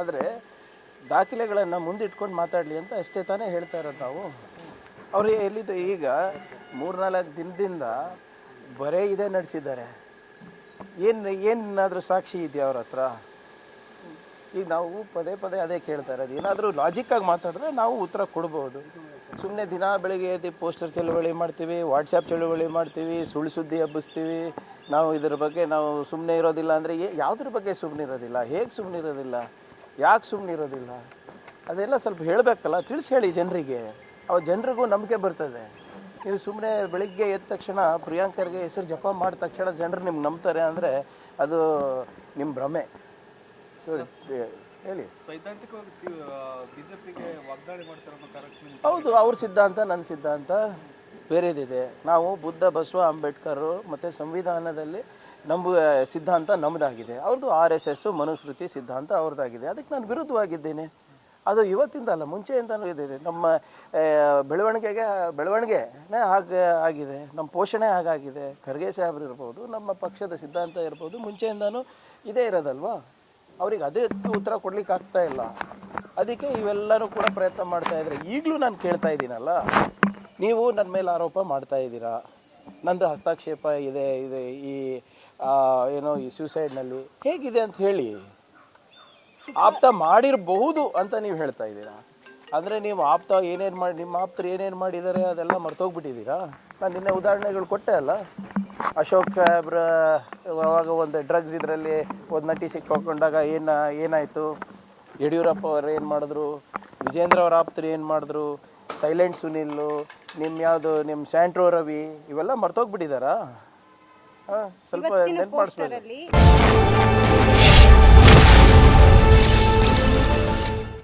ಆದರೆ ದಾಖಲೆಗಳನ್ನು ಮುಂದಿಟ್ಕೊಂಡು ಮಾತಾಡಲಿ ಅಂತ ಅಷ್ಟೇ ತಾನೇ ಹೇಳ್ತಾ ಇರೋದು ನಾವು. ಅವರು ಎಲ್ಲಿದ್ದು ಈಗ ಮೂರ್ನಾಲ್ಕು ದಿನದಿಂದ ಬರೇ ಇದೇ ನಡೆಸಿದ್ದಾರೆ. ಏನು, ಏನಾದರೂ ಸಾಕ್ಷಿ ಇದೆಯಾ ಅವ್ರ ಹತ್ರ? ಈಗ ನಾವು ಪದೇ ಪದೇ ಅದೇ ಕೇಳ್ತಾ ಇರೋದು. ಏನಾದರೂ ಲಾಜಿಕ್ಕಾಗಿ ಮಾತಾಡಿದ್ರೆ ನಾವು ಉತ್ತರ ಕೊಡ್ಬೋದು. ಸುಮ್ಮನೆ ದಿನ ಬೆಳಿಗ್ಗೆ ಎದ್ದು ಪೋಸ್ಟರ್ ಚಳುವಳಿ ಮಾಡ್ತೀವಿ ವಾಟ್ಸಪ್ ಚಳುವಳಿ ಮಾಡ್ತೀವಿ, ಸುಳ್ಳು ಸುದ್ದಿ ಹಬ್ಬಿಸ್ತೀವಿ. ನಾವು ಇದ್ರ ಬಗ್ಗೆ ನಾವು ಸುಮ್ಮನೆ ಇರೋದಿಲ್ಲ ಅಂದರೆ ಯಾವುದ್ರ ಬಗ್ಗೆ ಸುಮ್ಮನೆ ಇರೋದಿಲ್ಲ ಹೇಗೆ ಸುಮ್ಮನೆ ಇರೋದಿಲ್ಲ ಯಾಕೆ ಸುಮ್ಮನೆ ಇರೋದಿಲ್ಲ? ಅದೆಲ್ಲ ಸ್ವಲ್ಪ ಹೇಳಬೇಕಲ್ಲ ತಿಳಿಸಿ ಹೇಳಿ ಜನರಿಗೆ. ಅವ ಜನರಿಗೂ ನಂಬಿಕೆ ಬರ್ತದೆ. ನೀವು ಸುಮ್ಮನೆ ಬೆಳಿಗ್ಗೆ ಎದ್ದ ತಕ್ಷಣ ಪ್ರಿಯಾಂಕರ್ಗೆ ಹೆಸರು ಜಪ ಮಾಡಿದ ತಕ್ಷಣ ಜನರು ನಿಮ್ಗೆ ನಂಬ್ತಾರೆ ಅಂದರೆ ಅದು ನಿಮ್ಮ ಭ್ರಮೆ. ಹೇಳಿ. ಹೌದು ಅವ್ರ ಸಿದ್ಧಾಂತ ನನ್ನ ಸಿದ್ಧಾಂತ ಬೇರೆದಿದೆ. ನಾವು ಬುದ್ಧ ಬಸವ ಅಂಬೇಡ್ಕರ್ ಮತ್ತು ಸಂವಿಧಾನದಲ್ಲಿ ನಂಬುವ ಸಿದ್ಧಾಂತ ನಮ್ಮದಾಗಿದೆ ಅವ್ರದ್ದು ಆರ್ ಎಸ್ ಎಸ್ಸು ಮನುಸ್ಮೃತಿ ಸಿದ್ಧಾಂತ ಅವ್ರದ್ದಾಗಿದೆ. ಅದಕ್ಕೆ ನಾನು ವಿರುದ್ಧವಾಗಿದ್ದೇನೆ. ಅದು ಇವತ್ತಿಂದ ಅಲ್ಲ ಮುಂಚೆಯಿಂದನೂ ಇದೆ ನಮ್ಮ ಬೆಳವಣಿಗೆಗೆ ಬೆಳವಣಿಗೆನೇ ಹಾಗೆ, ಆಗಿದೆ. ನಮ್ಮ ಪೋಷಣೆ ಹಾಗಾಗಿದೆ. ಖರ್ಗೆ ಸಾಹೇಬ್ರು ಇರ್ಬೋದು, ನಮ್ಮ ಪಕ್ಷದ ಸಿದ್ಧಾಂತ ಇರ್ಬೋದು ಮುಂಚೆಯಿಂದನೂ ಇದೇ ಇರೋದಲ್ವಾ? ಅವ್ರಿಗೆ ಅದೇ ಉತ್ತರ ಕೊಡ್ಲಿಕ್ಕೆ ಆಗ್ತಾ ಇಲ್ಲ. ಅದಕ್ಕೆ ಇವೆಲ್ಲರೂ ಕೂಡ ಪ್ರಯತ್ನ ಮಾಡ್ತಾ ಇದ್ದಾರೆ ಈಗಲೂ ನಾನು ಕೇಳ್ತಾ ಇದ್ದೀನಲ್ಲ, ನೀವು ನನ್ನ ಮೇಲೆ ಆರೋಪ ಮಾಡ್ತಾ ಇದ್ದೀರಾ? ನಂದು ಹಸ್ತಕ್ಷೇಪ ಇದೆ ಇದೆ, ಈ ಏನೋ ಈ ಸ್ಯೂಸೈಡ್ನಲ್ಲಿ ಹೇಗಿದೆ ಅಂತ ಹೇಳಿ ಆಪ್ತ ಮಾಡಿರಬಹುದು ಅಂತ ನೀವು ಹೇಳ್ತಾ ಇದ್ದೀರಾ? ಅಂದರೆ ನೀವು ಆಪ್ತ ಏನೇನು ಮಾಡಿ, ನಿಮ್ಮ ಆಪ್ತರು ಏನೇನು ಮಾಡಿದ್ದಾರೆ ಅದೆಲ್ಲ ಮರ್ತೋಗ್ಬಿಟ್ಟಿದ್ದೀರಾ? ನಾನು ನಿನ್ನೆ ಉದಾಹರಣೆಗಳು ಕೊಟ್ಟೆ ಅಲ್ಲ. ಅಶೋಕ್ ಸಾಹೇಬ್ರ, ಅವಾಗ ಒಂದು ಡ್ರಗ್ಸ್ ಇದರಲ್ಲಿ ಒಂದು ನಟಿ ಸಿಕ್ಕಾಕೊಂಡಾಗ ಏನು, ಏನಾಯಿತು? ಯಡಿಯೂರಪ್ಪ ಅವ್ರು ಏನು ಮಾಡಿದ್ರು? ವಿಜೇಂದ್ರ ಅವ್ರ ಆಪ್ತರು ಏನು ಮಾಡಿದ್ರು? ಸೈಲೆಂಟ್ ಸುನಿಲ್ಲು ನಿಮ್ಮ ಯಾವುದು ನಿಮ್ಮ ಸ್ಯಾಂಟ್ರೋ ರವಿ, ಇವೆಲ್ಲ ಮರ್ತೋಗ್ಬಿಟ್ಟಿದ್ದಾರಾ? ಸ್ವಲ್ಪ ಇವತ್ತಿನ ನೆನ್ಪ್